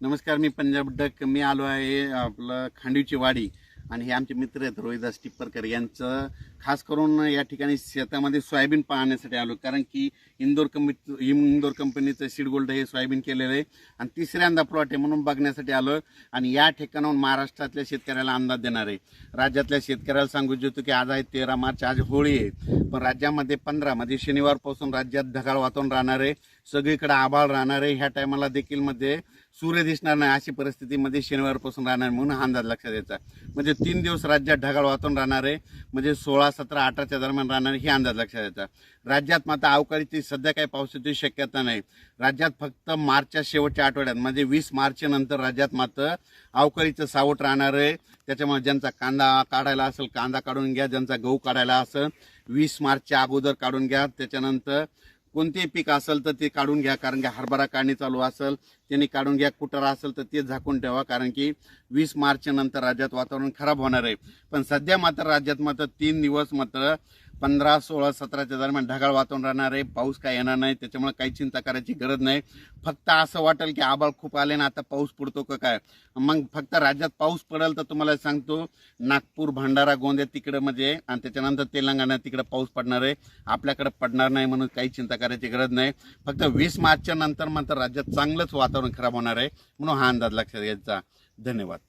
नमस्कार मी पंजाब डक. मी आलो आहे आपलं खांडीची वाडी आणि हे आमचे मित्र आहेत रोहिदास टिप्परकर यांचं. खास करून या ठिकाणी शेतामध्ये सोयाबीन पाहण्यासाठी आलो कारण की इंदोर कंपनी इंदोर कंपनीचं सीड गोल्ड हे सोयाबीन केलेलं आहे. आणि तिसऱ्यांदा प्लॉट आहे म्हणून बघण्यासाठी आलो आणि या ठिकाणाहून महाराष्ट्रातल्या शेतकऱ्याला अंदाज देणार आहे. राज्यातल्या शेतकऱ्याला सांगू इच्छितो की आज आहे तेरा मार्च आज होळी आहे. पण राज्यामध्ये पंधरा म्हणजे शनिवारपासून राज्यात ढगाळ वातावरण राहणार आहे. सगळीकडे आभाळ राहणार आहे. ह्या टायमाला देखील मध्ये सूर्य दिसणार नाही अशी परिस्थितीमध्ये शनिवारपासून राहणार म्हणून हा अंदाज लक्षात द्यायचा म्हणजे तीन दिवस राज्यात ढगाळ वातावरण राहणार आहे. म्हणजे सोळा सतरा अठराच्या दरम्यान राहणार आहे, हे अंदाज लक्षात येतात राज्यात मात्र अवकाळीची सध्या काही पावसाची शक्यता नाही राज्यात फक्त मार्चच्या शेवटच्या आठवड्यात म्हणजे वीस मार्चनंतर राज्यात मात्र अवकाळीचं सावट राहणार आहे. त्याच्यामुळे ज्यांचा कांदा काढायला असेल कांदा काढून घ्या. ज्यांचा गहू काढायला असेल वीस मार्चच्या अगोदर काढून घ्या. त्याच्यानंतर कोणतेही पीक असेल तर ते काढून घ्या कारण की हरभरा काढणी चालू असेल त्यांनी काढून घ्या. कुटारा असेल तर ते झाकून ठेवा कारण की वीस मार्चनंतर राज्यात वातावरण खराब होणार आहे. पण सध्या मात्र राज्यात मात्र तीन दिवस मात्र पंधरा सोळा सतराच्या दरम्यान ढगाळ वातावरण राहणार आहे पाऊस काय येणार नाही त्याच्यामुळे काही चिंता करायची गरज नाही. फक्त असं वाटेल की आबाळ खूप आले ना आता पाऊस पडतो का काय? मग फक्त राज्यात पाऊस पडेल तर तुम्हाला सांगतो नागपूर भंडारा गोंदिया तिकडं म्हणजे आणि त्याच्यानंतर तेलंगणा तिकडे पाऊस पडणार आहे. आपल्याकडे पडणार नाही म्हणून काही चिंता करायची गरज नाही. फक्त वीस मार्चच्या नंतर मात्र राज्यात चांगलंच वातावरण खराब होणार आहे म्हणून हा अंदाज लक्षात घ्यायचा. धन्यवाद.